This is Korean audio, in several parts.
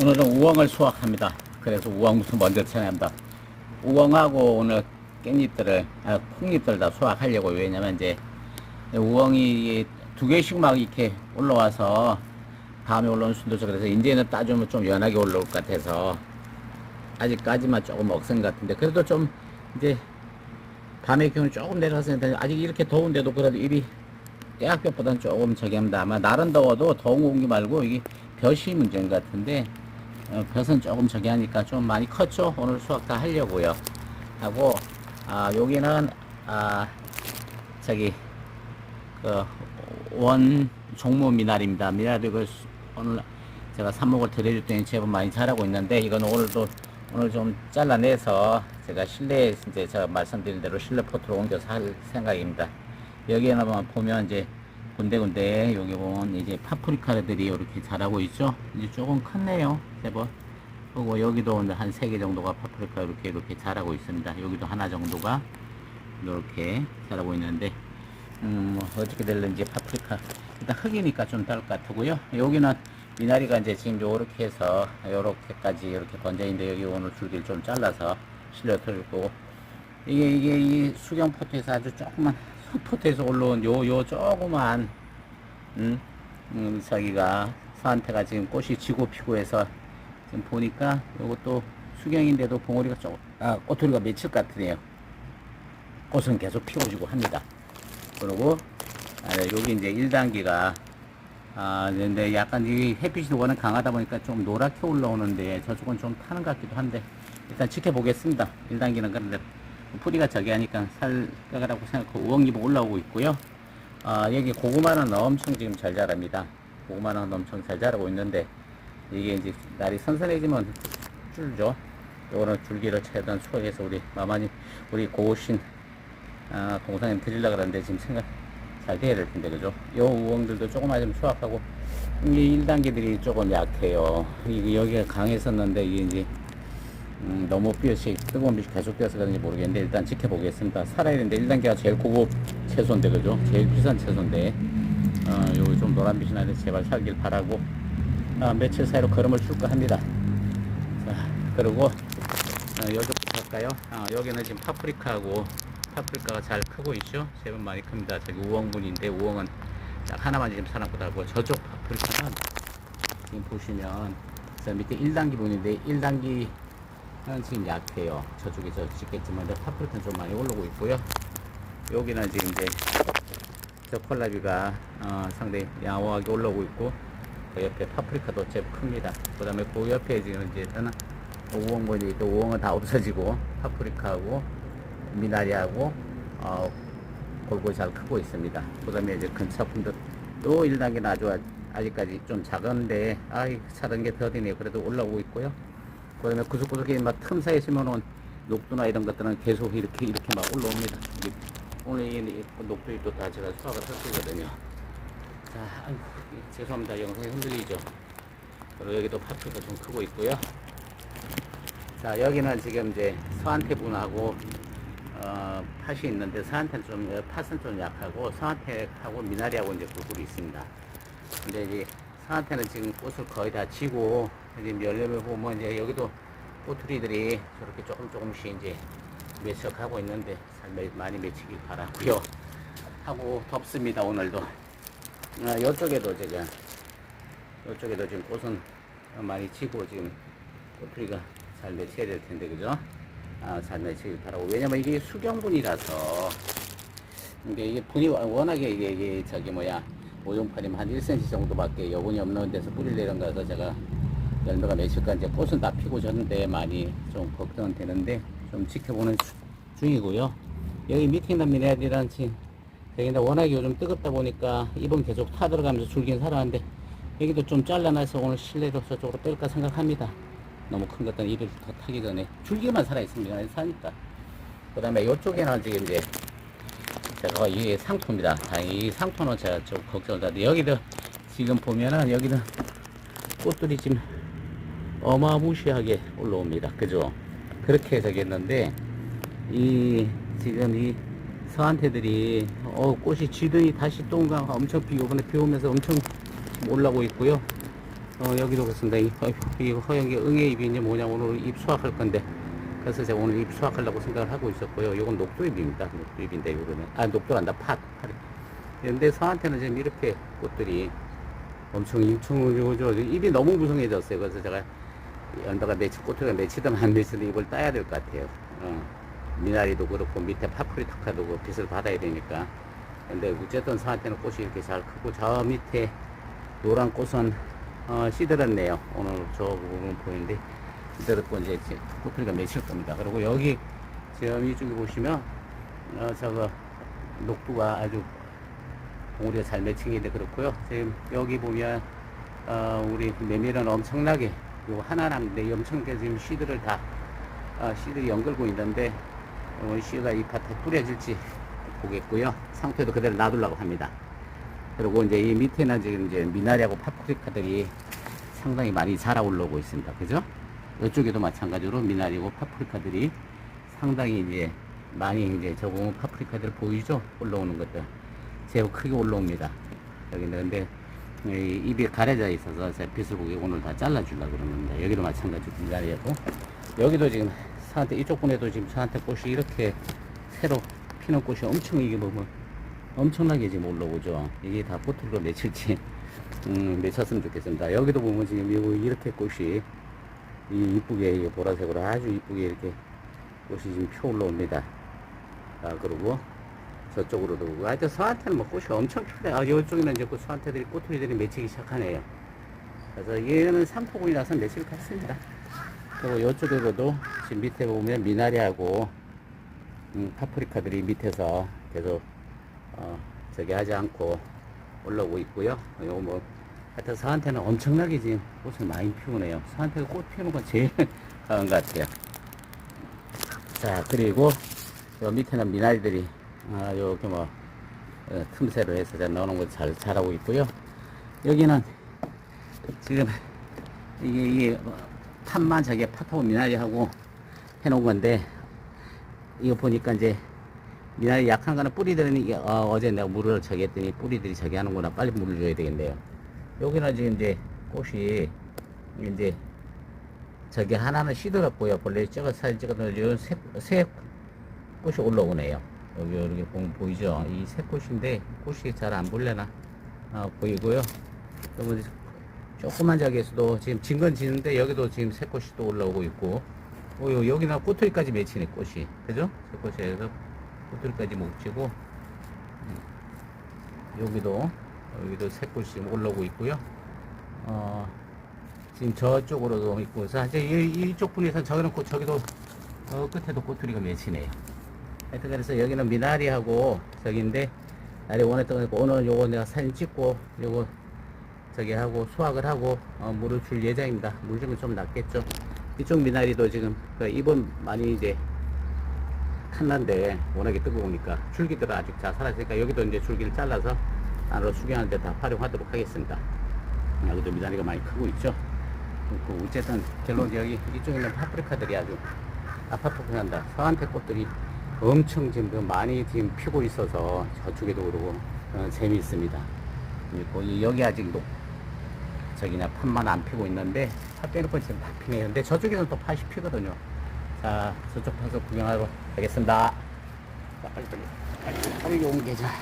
오늘은 우엉을 수확합니다. 그래서 우엉부터 먼저 채납니다. 우엉하고 오늘 깻잎들을, 아, 콩잎들 다 수확하려고. 왜냐면 이제 우엉이 두 개씩 막 이렇게 올라와서 다음에 올라오는 순도죠. 그래서 이제는 따주면 좀 연하게 올라올 것 같아서 아직까지만 조금 억센 것 같은데 그래도 좀 이제 밤의 기온이 조금 내려갔으니까 아직 이렇게 더운데도 그래도 일이 대학볕보다는 조금 저기 합니다. 아마 날은 더워도 더운 공기 말고 이게 볕이 문제인 것 같은데 어, 볕은 조금 저기 하니까 좀 많이 컸죠. 오늘 수확 다 하려고요. 하고 아 여기는 아 저기 그 원 종모 미나리입니다. 미나리 그 수- 오늘 제가 삽목을 드려줄 때는 제법 많이 자라고 있는데 이건 오늘도 오늘 좀 잘라내서 제가 실내에 이제 제가 말씀드린 대로 실내 포트로 옮겨서 할 생각입니다. 여기에만 보면 이제 군데군데 여기 보면 이제 파프리카들이 이렇게 자라고 있죠. 이제 조금 컸네요. 제법. 그리고 여기도 한 세 개 정도가 파프리카 이렇게 이렇게 자라고 있습니다. 여기도 하나 정도가 이렇게 자라고 있는데 음, 뭐 어떻게 될는지 파프리카 일단 흙이니까 좀 다를 것 같고요. 여기는 미나리가 이제 지금 요렇게 해서 요렇게까지 이렇게 번져 있는데 여기 오늘 줄기를 좀 잘라서 실려 드릴 거고 이게 이게 이 수경 포트에서 아주 조그만 포트에서 올라온 요 요 조그만 음, 음 저기가 서한테가 지금 꽃이 지고 피고 해서 지금 보니까 요것도 수경인데도 봉오리가 조금 아 꼬투리가 맺힐 것 같으네요. 꽃은 계속 피워지고 합니다. 그리고 아, 여기 이제 1단계가 아 근데 약간 이 햇빛이 워낙 강하다 보니까 좀 노랗게 올라오는데 저쪽은 좀 타는 것 같기도 한데 일단 지켜보겠습니다. 1단계는 그런데 뿌리가 저기 하니까 살까라고 생각하고 우엉잎은 올라오고 있고요. 아 여기 고구마는 엄청 지금 잘 자랍니다. 고구마는 엄청 잘 자라고 있는데 이게 이제 날이 선선해지면 줄죠. 요거는 줄기를 최대한 수확해서 우리 마마님 우리 고우신 아, 공사님 드리려 그러는데 지금 생각 잘 돼야 될 텐데 그죠? 요 우엉들도 조금만 좀 수확하고 이 1단계들이 조금 약해요. 이게 여기가 강했었는데 이게 이제 음, 너무 삐엇이 뜨거운 빛이 계속 되어서 그런지 모르겠는데 일단 지켜보겠습니다. 살아야 되는데 1단계가 제일 고급 채소인데 그죠? 제일 비싼 채소인데 어, 요좀 노란 빛이 나는데 제발 살길 바라고 아, 며칠 사이로 걸음을 출까 합니다. 자, 그리고 어, 요쪽부터 할까요? 아, 여기는 지금 파프리카하고 파프리카가 잘 크고 있죠? 제법 많이 큽니다. 저기 우엉분인데 우엉은 딱 하나만 지금 사람보다 하고 저쪽 파프리카는 지금 보시면 저 밑에 1단기 분인데 1단기 는 지금 약해요. 저쪽에 저 찍겠지만 근데 파프리카는 좀 많이 올라오고 있고요. 여기는 지금 이제 저 콜라비가 어, 상당히 양호하게 올라오고 있고 그 옆에 파프리카도 제법 큽니다. 그 다음에 그 옆에 지금 이제 떠나 우엉분이 있고 우엉은 다 없어지고 파프리카하고 미나리하고 어, 골고루 잘 크고 있습니다. 그 다음에 이제 근처분들 또 1단계는 아주 아- 아직까지 좀 작은데 아이 작은 게 더디네요. 그래도 올라오고 있고요. 그 다음에 구석구석에 막틈 사이에 심어놓은 녹두나 이런 것들은 계속 이렇게 이렇게 막 올라옵니다. 오늘 이 녹두잎도 다 제가 수확을 할 거거든요. 자, 아이고, 죄송합니다. 영상이 흔들리죠. 그리고 여기도 파프리카 좀 크고 있고요. 자, 여기는 지금 이제 서한태분하고 어, 팥이 있는데 서한테는 좀 어, 팥은 좀 약하고 서한테하고 미나리하고 이제 골고루 있습니다. 근데 이제 서한테는 지금 꽃을 거의 다 지고 이제 열매를 보면 이제 여기도 꼬투리들이 저렇게 조금 조금씩 이제 매척하고 있는데 잘 매- 많이 맺히길 바라고요. 하고 덥습니다 오늘도. 아, 이쪽에도 제가 이쪽에도 지금 꽃은 많이 지고 지금 꼬투리가 잘 맺혀야 될 텐데 그죠? 아, 잘 맺히길 바라고 왜냐면 이게 수경분이라서 이게 이게 분이 워- 워낙에 이게, 이게 저기 뭐야 오종판이면 한 1cm 정도밖에 여분이 없는 데서 뿌리를 거라서 제가 열매가 맺힐까 이제 꽃은 다 피고 졌는데 많이 좀 걱정은 되는데 좀 지켜보는 주- 중이고요. 여기 밑에 있는 미네랄이란 지금 여기는 워낙에 요즘 뜨겁다 보니까 입은 계속 타 들어가면서 줄긴 살아는데 여기도 좀 잘라놔서 오늘 실내로 저쪽으로 뺄까 생각합니다. 너무 큰 것들은 이를 더 타기 전에 줄기만 살아있으면 사니까. 그 다음에 이쪽에는 지금 이제 제가 이게 상토입니다. 다행히 이 상토는 제가 좀 걱정을 하는데 여기도 지금 보면은 여기는 꽃들이 지금 어마무시하게 올라옵니다. 그죠? 그렇게 저기했는데 이 지금 이 서한테들이 어 꽃이 지더니 다시 또 온가 엄청 비 오근에 비 오면서 엄청 올라오고 있고요. 어, 여기도 그렇습니다. 이, 허, 이 허영이 응애 잎이 이제 뭐냐, 오늘 잎 수확할 건데. 그래서 제가 오늘 잎 수확하려고 생각을 하고 있었고요. 이건 녹두잎입니다. 녹두잎인데, 이거는. 아, 녹두란다. 팥. 팥. 근데 서한테는 지금 이렇게 꽃들이 엄청, 엄청, 요저 잎이 너무 무성해졌어요. 그래서 제가 연다가 맺히, 꽃들가 맺히든 안 맺히든 잎을 따야 될 것 같아요. 어. 미나리도 그렇고, 밑에 파프리타카도 그 빛을 받아야 되니까. 근데 어쨌든 서한테는 꽃이 이렇게 잘 크고, 저 밑에 노란 꽃은 어, 시들었네요. 오늘 저 부분 보이는데 시들었고 이제 꽃들이가 맺힐 겁니다. 그리고 여기 지금 이쪽에 보시면 어, 저거 녹두가 아주 봉우리가 잘 맺히는데 그렇고요. 지금 여기 보면 어, 우리 메밀은 엄청나게 요 하나남인데 엄청나게 지금 씨들을 다 어, 씨들이 연결고 있는데 어, 씨가 이 밭에 뿌려질지 보겠고요. 상태도 그대로 놔두려고 합니다. 그리고 이제 이 밑에는 지금 이제 미나리하고 파프리카들이 상당히 많이 자라 올라오고 있습니다. 그죠? 이쪽에도 마찬가지로 미나리고 파프리카들이 상당히 이제 많이 이제 저 보면 파프리카들 보이죠? 올라오는 것들. 제법 크게 올라옵니다. 여기는 근데 이 입이 가려져 있어서 제 보기 오늘 다 잘라주려고 그러는데 여기도 마찬가지로 미나리하고 여기도 지금 사한테 이쪽 분에도 지금 저한테 꽃이 이렇게 새로 피는 꽃이 엄청 이게 보면 엄청나게 지금 올라오죠. 이게 다 꽃으로 맺힐지, 음, 맺혔으면 좋겠습니다. 여기도 보면 지금 요 이렇게 꽃이, 이 이쁘게, 이 보라색으로 아주 이쁘게 이렇게 꽃이 지금 펴 올라옵니다. 아, 그리고 저쪽으로도 오고. 하여튼 서한테는 뭐 꽃이 엄청 펴네. 아, 이쪽에는 이제 그 서한테들이 꽃들이 맺히기 시작하네요. 그래서 얘는 맺힐 것 같습니다. 그리고 이쪽에도 지금 밑에 보면 미나리하고 음, 파프리카들이 밑에서 계속 어, 저기 하지 않고 올라오고 있고요. 요거 뭐, 하여튼 서한테는 엄청나게 지금 꽃을 많이 피우네요. 서한테가 꽃 피우는 건 제일 강한 것 같아요. 자, 그리고 요 밑에는 미나리들이, 아, 요렇게 뭐, 어, 틈새로 해서 제가 넣어놓은 거 잘 자라고 있고요. 여기는 지금 이게, 이게 뭐 팥만 저기 팥하고 미나리하고 해놓은 건데, 이거 보니까 이제 미나리 약한 거는 뿌리들은 이게 어, 제 내가 물을 저기 했더니 뿌리들이 저기 하는구나. 빨리 물을 줘야 되겠네요. 여기는 지금 이제 꽃이 이제 저기 하나는 시들었고요. 본래 찍어 사진 찍어도 새, 새 꽃이 올라오네요 여기 이렇게 보면 보이죠? 이 새 꽃인데 꽃이 잘 안 볼래나? 어, 보이고요. 그리고 조그만 저기에서도 지금 진 건 지는데 여기도 지금 새 꽃이 또 올라오고 있고. 어, 요- 여기나 꼬투리까지 맺히네 꽃이. 그죠? 새 꽃이 해서 꽃들까지 뭉치고. 음, 여기도 여기도 새 꽃이 지금 올라오고 있고요. 어, 지금 저쪽으로도 있고. 사실 이, 이쪽 분에서 저기는 꽃 저기도 저 끝에도 꽃들이가 맺히네요. 하여튼 그래서 여기는 미나리하고 저기인데 날이 원했던 거 오늘 요거 내가 사진 찍고 요거 저기 하고 수확을 하고 어, 물을 줄 예정입니다. 물 주면 좀 낫겠죠. 이쪽 미나리도 지금 그 이번 많이 이제 칸난데 워낙에 뜨거우니까 줄기들은 아직 잘 살아있으니까 여기도 이제 줄기를 잘라서 안으로 때다 활용하도록 하겠습니다. 여기도 미나리가 많이 크고 있죠. 그 어쨌든 결론 여기 이쪽에 있는 파프리카들이 아주 아파프한다. 서한테 꽃들이 엄청 지금 그 많이 지금 피고 있어서 저쪽에도 그러고 어, 재미있습니다. 그리고 이- 여기 아직 녹 저기냐 팥만 안 피고 있는데 팥 빼놓고 지금 다 피네요. 근데 저쪽에는 또 팥이 피거든요. 자, 저쪽 가서 구경하러 가겠습니다. 자, 빨리 빨리. 빨리 빨리 옮기자. 자,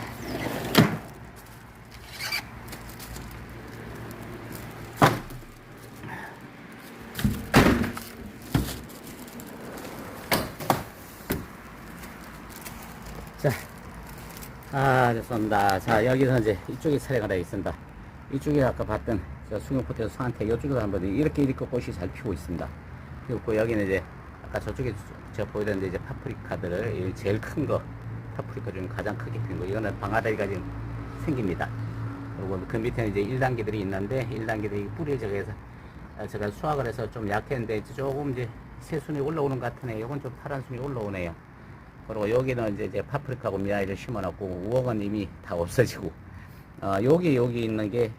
아, 좋습니다. 자, 여기서 이제 이쪽에 차례가 되어 있습니다. 이쪽에 아까 봤던 저 수경포트에서 상한테 이쪽에도 한번 이렇게 이렇게 꽃이 잘 피고 있습니다. 그리고 여기는 이제 아까 저쪽에 제가 보여드렸는데 이제 파프리카들을 이 제일 큰 거, 파프리카 중 가장 크게 핀 거, 이거는 방아다리가 지금 생깁니다. 그리고 그 밑에는 이제 1단계들이 있는데 1단계들이 뿌리 저기에서 아, 제가 수확을 해서 좀 약했는데 조금 이제 새순이 올라오는 것 같으네요. 이건 좀 파란 순이 올라오네요. 그리고 여기는 이제, 파프리카고 미나리를 심어놨고 우엉은 이미 다 없어지고 어, 여기 여기 있는 게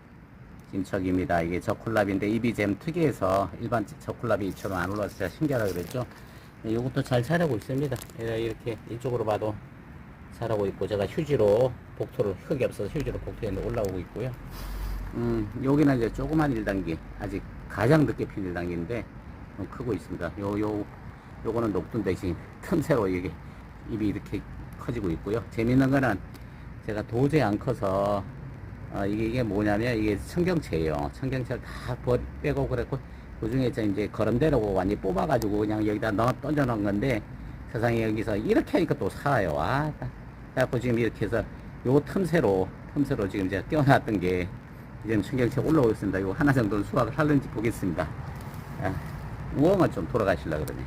진척입니다. 이게 저콜랍인데 이비잼 특이해서 일반 저콜랍이 이처럼 안 올라와서 제가 신기하다 그랬죠. 이것도 잘 자라고 있습니다. 예, 이렇게 이쪽으로 봐도 자라고 있고 제가 휴지로 복토를 흙이 없어서 휴지로 복토에 올라오고 있고요. 음, 여기는 이제 조그만 1단계, 아직 가장 늦게 핀 1단계인데, 좀 크고 있습니다. 요, 요, 요거는 녹둔 대신 틈새로 이게 입이 이렇게 커지고 있고요. 재밌는 거는 제가 도저히 안 커서, 어, 이게, 이게 뭐냐면, 이게 청경채예요. 청경채를 다 버- 빼고 그랬고, 그 중에 이제 거름대로 완전히 뽑아가지고 그냥 여기다 넣어 던져 놓은 건데, 세상에 여기서 이렇게 하니까 또 살아요. 아, 그래갖고 지금 이렇게 해서 요 틈새로, 틈새로 지금 제가 띄워놨던 게, 이제는 청경채 올라오고 있습니다. 요 하나 정도는 수확을 하는지 보겠습니다. 아, 우엉은 좀 돌아가시려 그러네.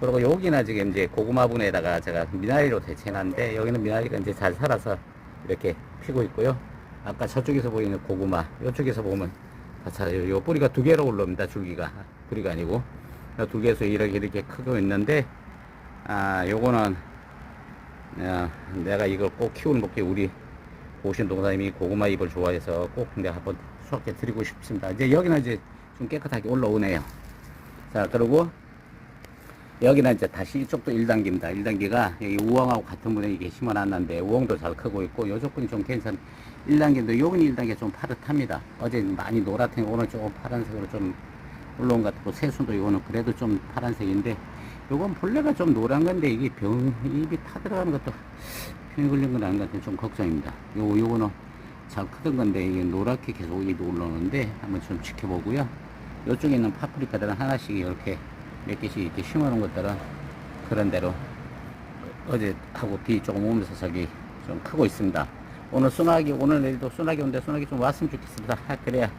그리고 여기는 지금 이제 고구마 분에다가 제가 미나리로 대체해놨는데 여기는 미나리가 이제 잘 살아서 이렇게 피고 있고요. 아까 저쪽에서 보이는 고구마, 이쪽에서 보면 다 자라요. 요 뿌리가 두 개로 올라옵니다. 줄기가. 뿌리가 아니고. 두 개에서 이렇게 이렇게 크고 있는데, 아, 요거는, 어, 내가 이걸 꼭 키우는 복게 우리 보신 동사님이 고구마 잎을 좋아해서 꼭 내가 한번 수확해 드리고 싶습니다. 이제 여기는 이제 좀 깨끗하게 올라오네요. 자, 그리고 여기는 이제 다시 이쪽도 1단계입니다. 1단계가 여기 우엉하고 같은 분에 이게 심어놨는데 우엉도 잘 크고 있고 요쪽 분이 좀 괜찮 1단계인데 여기는 1단계 좀 파릇합니다. 어제 많이 노랗더니 오늘 조금 파란색으로 좀 올라온 것 같고 새순도 이거는 그래도 좀 파란색인데 요건 본래가 좀 노란 건데 이게 병 입이 타들어가는 것도 병이 걸린 건 아닌 것 같아서 좀 걱정입니다. 요 요거는 잘 크던 건데 이게 노랗게 계속 입이 올라오는데 한번 좀 지켜보고요. 요쪽에 있는 파프리카들은 하나씩 이렇게 몇 개씩 이렇게 심어놓은 것들은 그런 대로 어제 하고 비 조금 오면서 저기 좀 크고 있습니다. 오늘 소나기 오늘 내일도 소나기 온데 소나기 좀 왔으면 좋겠습니다. 아, 그래야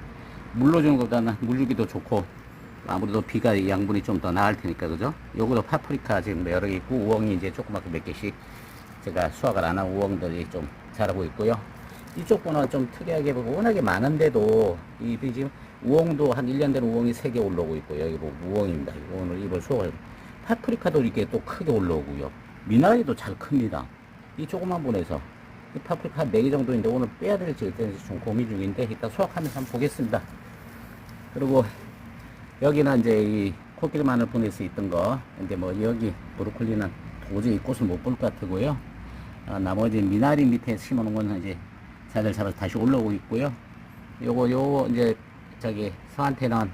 물로 주는 것보다는 물 주기도 좋고 아무래도 비가 양분이 좀 더 나을 테니까 그죠? 요거도 파프리카 지금 여러 개 있고 우엉이 이제 조그맣게 몇 개씩 제가 수확을 안 한 우엉들이 좀 자라고 있고요. 이쪽 거는 좀 특이하게 보고 워낙에 많은데도 이 지금 우엉도 한 1년 된 우엉이 3개 올라오고 있고 여기 보고 우엉입니다. 오늘 이걸 수확을 파프리카도 이렇게 또 크게 올라오고요. 미나리도 잘 큽니다. 이 조그만 분에서 이 파프리카 한 4개 정도인데 오늘 빼야 될지 일단지 좀 고민 중인데 이따 수확하면서 한번 보겠습니다. 그리고 여기는 이제 이 코끼리 마늘 보내서 있던 거 이제 뭐 여기 브로콜리는 도저히 꽃을 못 볼 것 같고요. 아, 나머지 미나리 밑에 심어놓은 건 이제 자들 잡아서 다시 올라오고 있고요. 요거 요 이제 저기 서한테는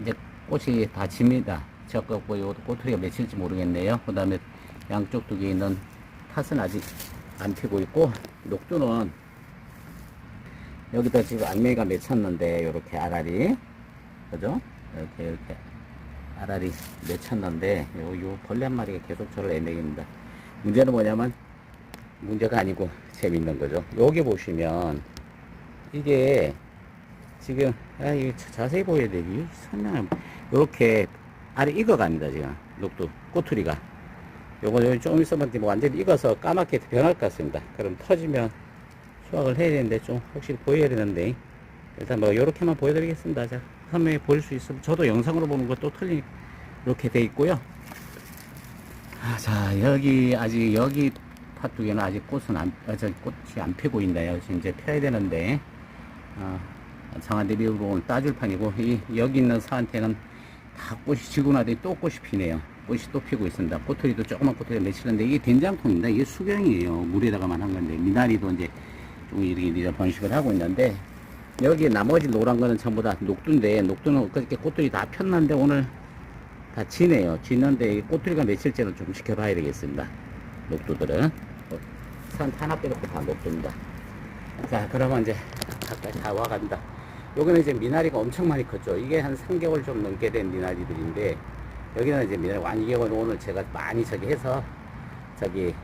이제 꽃이 다 집니다. 적었고 요 꼬투리가 맺힐지 모르겠네요. 그 다음에 양쪽 두 개 있는 팥은 아직 안 피고 있고 녹두는 여기다 지금 알맹이가 맺혔는데 요렇게 알알이 그죠? 이렇게 이렇게 알알이 맺혔는데 요, 요 벌레 한 마리가 계속 저를 애매입니다. 문제는 뭐냐면 문제가 아니고 재밌는 거죠. 여기 보시면 이게 지금 아 이거 자세히 보여야 되기 설명을 이렇게 아래 익어갑니다 지금 녹두 꼬투리가 요거 요좀 있으면 뭐 완전히 익어서 까맣게 변할 것 같습니다. 그럼 터지면 수확을 해야 되는데 좀 확실히 보여야 되는데 일단 뭐 이렇게만 보여드리겠습니다. 자 화면에 보일 수 있으면 저도 영상으로 보는 것도 틀리 이렇게 돼 있고요. 아, 자 여기 아직 여기 팥두 개는 아직 꽃은 안, 아, 저 꽃이 안 피고 있나요? 지금 이제 펴야 되는데 어, 상한대 비우고 따줄 판이고 이 여기 있는 사한테는 다 꽃이 지고 나더니 또 꽃이 피네요. 꽃이 또 피고 있습니다. 꼬투리도 조그만 꼬투리가 맺히는데 이게 된장콩입니다. 이게 수경이에요. 물에다가만 한 건데 미나리도 이제 좀 이렇게 이제 번식을 하고 있는데 여기 나머지 노란 거는 전부 다 녹두인데 녹두는 그렇게 꽃들이 다 폈는데 오늘 다 지네요. 지는데 이 꼬투리가 맺힐지는 좀 지켜봐야 되겠습니다. 녹두들은 어, 산 하나 빼놓고 다 녹두입니다. 자 그러면 이제 가까이 다 와간다. 여기는 이제 미나리가 엄청 많이 컸죠. 이게 한 3개월 좀 넘게 된 미나리들인데 여기는 이제 미나리 완 이게 오늘 제가 많이 저기 해서 저기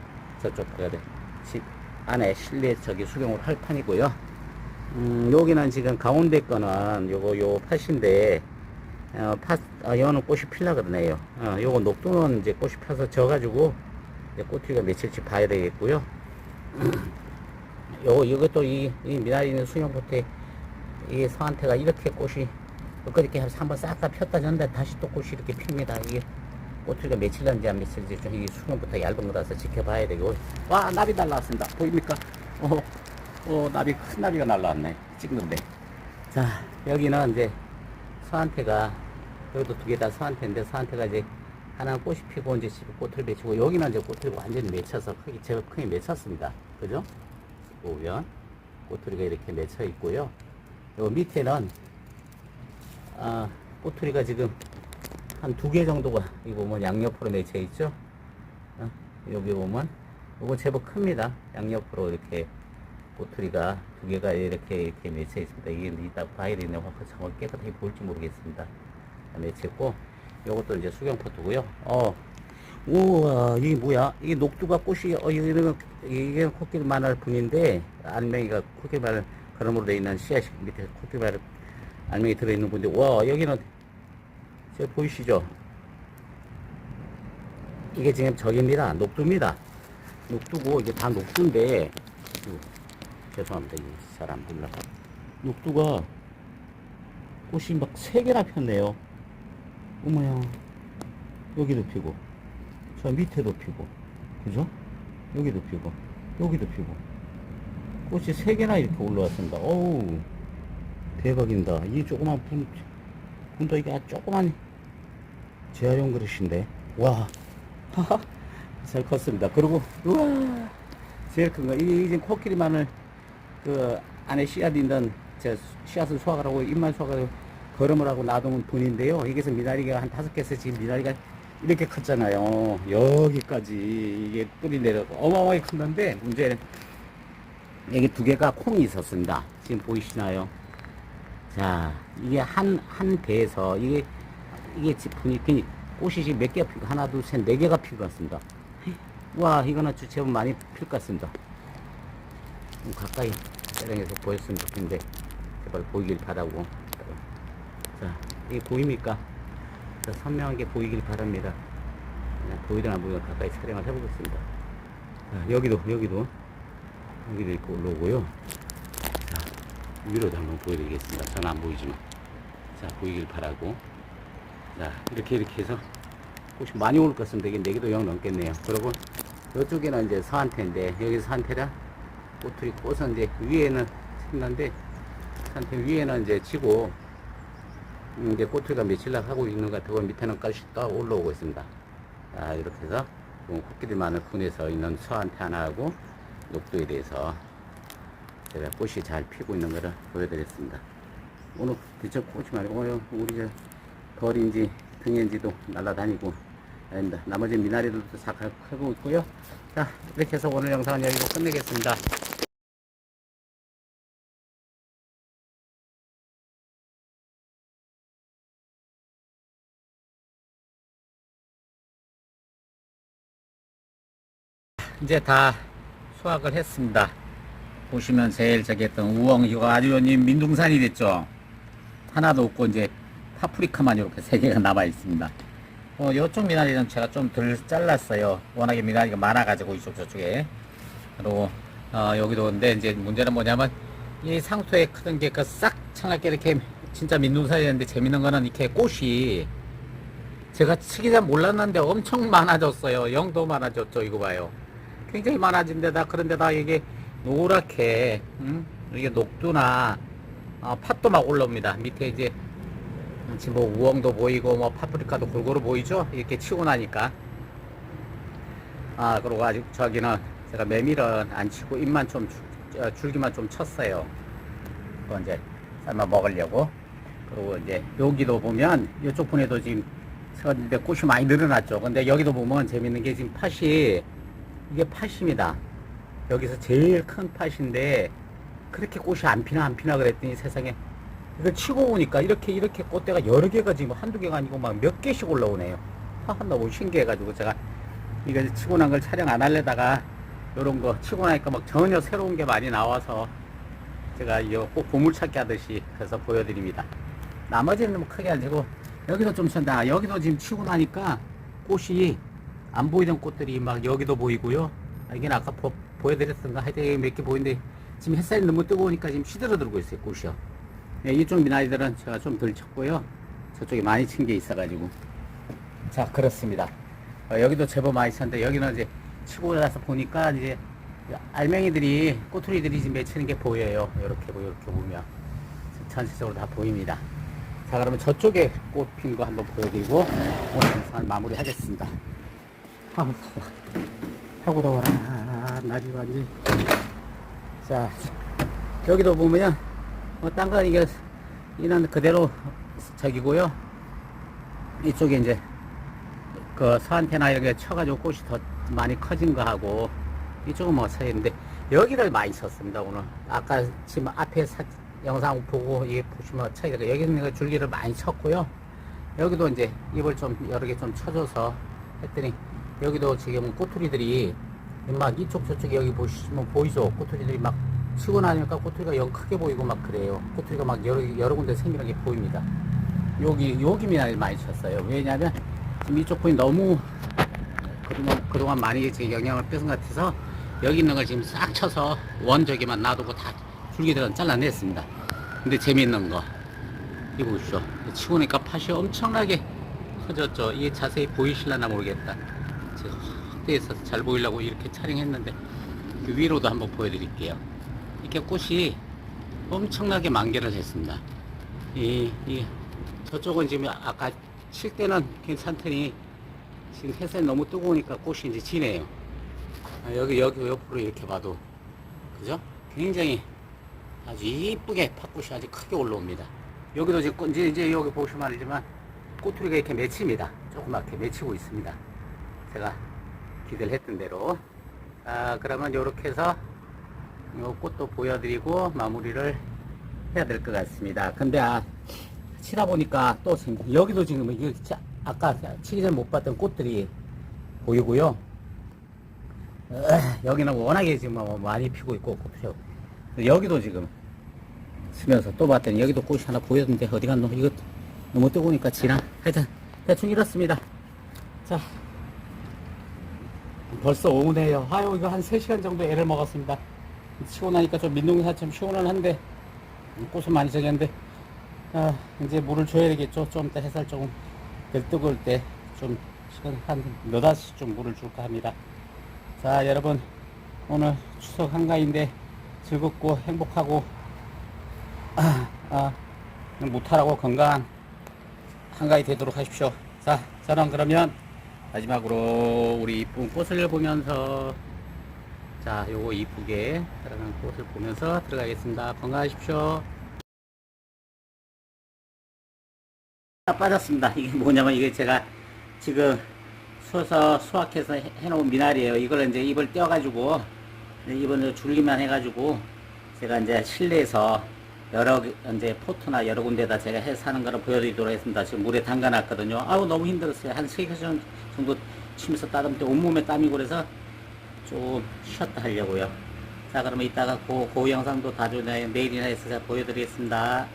저쪽 그집 안에 실내 저기 수경을 할 판이고요. 음, 여기는 지금 가운데 거는 요거 요 팥인데 어, 팥, 아, 여는 꽃이 필라 그러네요. 어, 요거 녹두는 이제 꽃이 펴서 져가지고 이제 꽃피가 며칠씩 봐야 되겠고요. 요거 이것도 이, 이 미나리는 수영포트 에이 서한테가 이렇게 꽃이 엊그저께 한번 싹 다 폈다 졌는데 다시 또 꽃이 이렇게 핍니다. 이게 꼬투리가 며칠 난지 안 며칠인지 좀이 수면부터 얇은 거라서 지켜봐야 되고 와 나비 날라왔습니다. 보입니까? 어, 어 나비 큰 나비가 날라왔네. 찍는데 자 여기는 이제 서한테가 여기도 두 개 다 서한테인데 서한테가 이제 하나 는 꽃이 피고 이제 집에 꽃을 맺히고 여기는 이제 꽃을 완전히 맺혀서 크게 제가 크게 맺혔습니다. 그죠? 보면 꼬투리가 이렇게 맺혀 있고요. 요 밑에는 아, 꼬투리가 지금 한 두 개 정도가 이 보면 양옆으로 맺혀 있죠. 어, 여기 보면 요거 제법 큽니다. 양옆으로 이렇게 꼬투리가 두 개가 이렇게 이렇게 맺혀 있습니다. 이게 이따 봐야 되네. 확 정말 깨끗하게 보일지 모르겠습니다. 맺혀 있고 요것도 이제 수경포트고요. 어, 우와 이게 뭐야? 이게 녹두가 꽃이 어 이게 코끼리 마늘 분인데 알맹이가 코끼리 마늘 그럼으로 돼 있는 씨앗 밑에 코끼리 마늘 알맹이 들어 있는 분인데 와 여기는 저 보이시죠? 이게 지금 저기입니다. 녹두입니다. 녹두고 이게 다 녹두인데 그, 죄송합니다. 잘안 보려. 녹두가 꽃이 막 세 개나 폈네요. 어머야 여기도 피고 저 밑에도 피고 그죠? 여기도 피고 여기도 피고 꽃이 세 개나 이렇게 올라왔습니다. 어우 대박입니다. 이 조그만 분 분도 이게 아주 조그만 재활용 그릇인데 와 하하 잘 컸습니다. 그리고 우와 제일 큰 거 이게 이제 코끼리 마늘 그 안에 씨앗 있는 제 씨앗을 수확하라고 잎만 수확하고 걸음을 하고 놔두는 분인데요. 여기서 미나리가 한 다섯 개에서 지금 미나리가 이렇게 컸잖아요. 여기까지 이게 뿌리 내려고 어마어마하게 컸는데 문제는 여기 두 개가 콩이 있었습니다. 지금 보이시나요? 자, 이게 한, 한 배에서 이게, 이게 그니 꽃이 몇 개가 피고 하나, 둘, 셋, 네 개가 피고 같습니다. 와, 이거는 주 제법 많이 필 것 같습니다. 좀 가까이 촬영해서 보였으면 좋겠는데, 제발 보이길 바라고. 자, 이게 보입니까? 자, 선명하게 보이길 바랍니다. 보이든 안 보이든 가까이 촬영을 해보겠습니다. 자, 여기도, 여기도, 여기도 있고 올라오고요. 자, 위로도 한번 보여드리겠습니다. 저는 안 보이지만. 자, 보이길 바라고. 자, 이렇게 이렇게 해서 꽃이 많이 올 것 같습니다. 이게 4개도 영 넘겠네요. 그리고 이쪽에는 이제 서한테인데, 여기 서한테라 꽃들이 꽃은 이제 위에는 생긴데, 서한테 위에는 이제 음, 이제 꼬투리가 며칠날 하고 있는 것 같고 밑에는 떠 올라오고 있습니다. 아, 이렇게 해서 좀 코끼리만을 분해서 있는 서한테 하나 하고 녹두에 대해서 제가 꽃이 잘 피고 있는 것을 보여드렸습니다. 오늘 그저 꽃이 말고 오늘 우리 저 벌인지 등인지도 날아다니고 아닙니다. 나머지 미나리들도 잘 하고 있고요. 자 이렇게 해서 오늘 영상은 여기서 끝내겠습니다. 이제 다 수확을 했습니다. 보시면 제일 저기 했던 우엉 이거 아주 이 민둥산이 됐죠. 하나도 없고 이제 파프리카만 이렇게 세 개가 남아 있습니다. 어, 이쪽 미나리는 제가 좀 덜 잘랐어요. 워낙에 미나리가 많아가지고 이쪽 저쪽에 그리고 어, 여기도 근데 이제 문제는 뭐냐면 이 상토에 크던 게 그 싹 창하게 이렇게 진짜 민둥산이었는데 재밌는 거는 이렇게 꽃이 제가 치기 전 몰랐는데 엄청 많아졌어요. 영도 많아졌죠. 이거 봐요. 굉장히 많아진 데다 그런 데다 이게 노랗게 음? 이게 녹두나 어, 팥도 막 올라옵니다. 밑에 이제 지금 뭐 우엉도 보이고 뭐 파프리카도 골고루 보이죠? 이렇게 치고 나니까 아 그리고 아직 저기는 제가 메밀은 안 치고 잎만 좀 줄- 어, 줄기만 좀 쳤어요. 그거 이제 삶아 먹으려고 그리고 이제 여기도 보면 이쪽 분에도 지금 세웠는데 꽃이 많이 늘어났죠. 근데 여기도 보면 재밌는 게 지금 팥이 이게 팥입니다. 여기서 제일 큰 팥인데 그렇게 꽃이 안 피나 안 피나 그랬더니 세상에 이걸 치고 오니까 이렇게 이렇게 꽃대가 여러 개가 지금 한두 개가 아니고 막 몇 개씩 올라오네요. 하, 너무 신기해가지고 제가 이거 치고 난 걸 촬영 안 하려다가 요런 거 치고 나니까 막 전혀 새로운 게 많이 나와서 제가 이거 꼭 보물찾기 하듯이 해서 보여드립니다. 나머지는 뭐 크게 아니고 여기도 좀 쳤다. 여기도 지금 치고 나니까 꽃이 안 보이던 꽃들이 막 여기도 보이고요. 아, 이게 아까 보, 보여드렸던가 하여튼 몇 개 보이는데 지금 햇살이 너무 뜨거우니까 지금 시들어 들고 있어요 꽃이요. 네, 이쪽 미나리들은 제가 좀 덜 쳤고요. 저쪽에 많이 친 게 있어가지고. 자 그렇습니다. 어, 여기도 제법 많이 쳤는데 여기는 이제 치고 나서 보니까 이제 알맹이들이 꼬투리들이 지금 맺히는 게 보여요. 이렇게 보 이렇게 보면 전체적으로 다 보입니다. 자 그러면 저쪽에 꽃 핀 거 한번 보여드리고 오늘 영상을 마무리하겠습니다. 더워. 하고 날이 완전 자 여기도 보면 뭐, 딴건 이게, 이는 그대로 저기고요. 이쪽에 이제, 그 서한테나 이렇게 쳐가지고 꽃이 더 많이 커진 거 하고, 이쪽은 뭐 차이인데, 여기를 많이 쳤습니다, 오늘. 아까 지금 앞에 사, 영상 보고, 이게 보시면 차이가, 여기는 내가 줄기를 많이 쳤고요. 여기도 이제 잎을 좀 여러 개 좀 쳐줘서 했더니, 여기도 지금 꼬투리들이 막 이쪽 저쪽 여기 보시면 보이죠? 꼬투리들이 막 치고 나니까 꼬투리가 영 크게 보이고 막 그래요. 꼬투리가 막 여러, 여러 군데 생기는 게 보입니다. 여기, 여기 미나리 많이 쳤어요. 왜냐면 지금 이쪽 분이 너무 그동안, 그동안 많이 영향을 뺏은 것 같아서 여기 있는 걸 지금 싹 쳐서 원저기만 놔두고 다 줄기들은 잘라냈습니다. 근데 재미있는 거. 이거 보십시오. 치고 나니까 팥이 엄청나게 커졌죠. 이게 자세히 보이실려나 모르겠다. 제가 확대해서 잘 보이려고 이렇게 촬영했는데 그 위로도 한번 보여드릴게요. 이렇게 꽃이 엄청나게 만개를 했습니다. 이, 이 저쪽은 지금 아까 칠 때는 괜찮더니 지금 햇살이 너무 뜨거우니까 꽃이 이제 지네요. 아, 여기 여기 옆으로 이렇게 봐도 그죠? 굉장히 아주 이쁘게 팥꽃이 아주 크게 올라옵니다. 여기도 지금 꽃- 이제, 이제 여기 보시면 알지만 꼬투리가 이렇게 맺힙니다. 조그맣게 맺히고 있습니다. 제가 기대를 했던 대로. 아, 그러면 이렇게 해서 이 꽃도 보여드리고 마무리를 해야 될 것 같습니다. 근데 아, 치다 보니까 또 여기도 지금 이게 자- 아까 치기 전에 못 봤던 꽃들이 보이고요. 어, 여기는 워낙에 지금 뭐 많이 피고 있고 꽃피고 여기도 지금 쓰면서 또 봤더니 여기도 꽃이 하나 보였는데 어디 갔노? 이거 너무 뜨거우니까 지나. 하여튼 대충 이렇습니다. 자 벌써 오후네요. 아유 이거 한 3시간 정도 애를 먹었습니다. 치고 나니까 좀 민둥이사 좀 시원은 한데 꽃은 많이 적였는데 아, 이제 물을 줘야 되겠죠. 좀 이따 햇살 조금 덜 뜨거울 때 좀 시간 한 너다섯 시좀 물을 줄까 합니다. 자 여러분 오늘 추석 한가위인데 즐겁고 행복하고 아, 아, 무탈하고 건강한 한가위 되도록 하십시오. 자, 저는 그러면 마지막으로 우리 이쁜 꽃을 보면서 자, 요거 이쁘게 사랑하는 꽃을 보면서 들어가겠습니다. 건강하십시오. 아, 빠졌습니다. 이게 뭐냐면 이게 제가 지금 수서 수확해서 해- 해놓은 미나리예요. 이걸 이제 잎을 떼어 가지고 이번에 줄기만 해가지고 제가 이제 실내에서 여러 개- 이제 포트나 여러 군데다 제가 해서 하는 거를 보여드리도록 하겠습니다. 지금 물에 담가놨거든요. 아우 너무 힘들었어요. 한 3시간 정도 치면서 따듬 때 온몸에 땀이고 그래서 좀 쉬었다 하려고요. 자 그러면 이따가 그, 그 영상도 다주 내일이나 해서 보여드리겠습니다.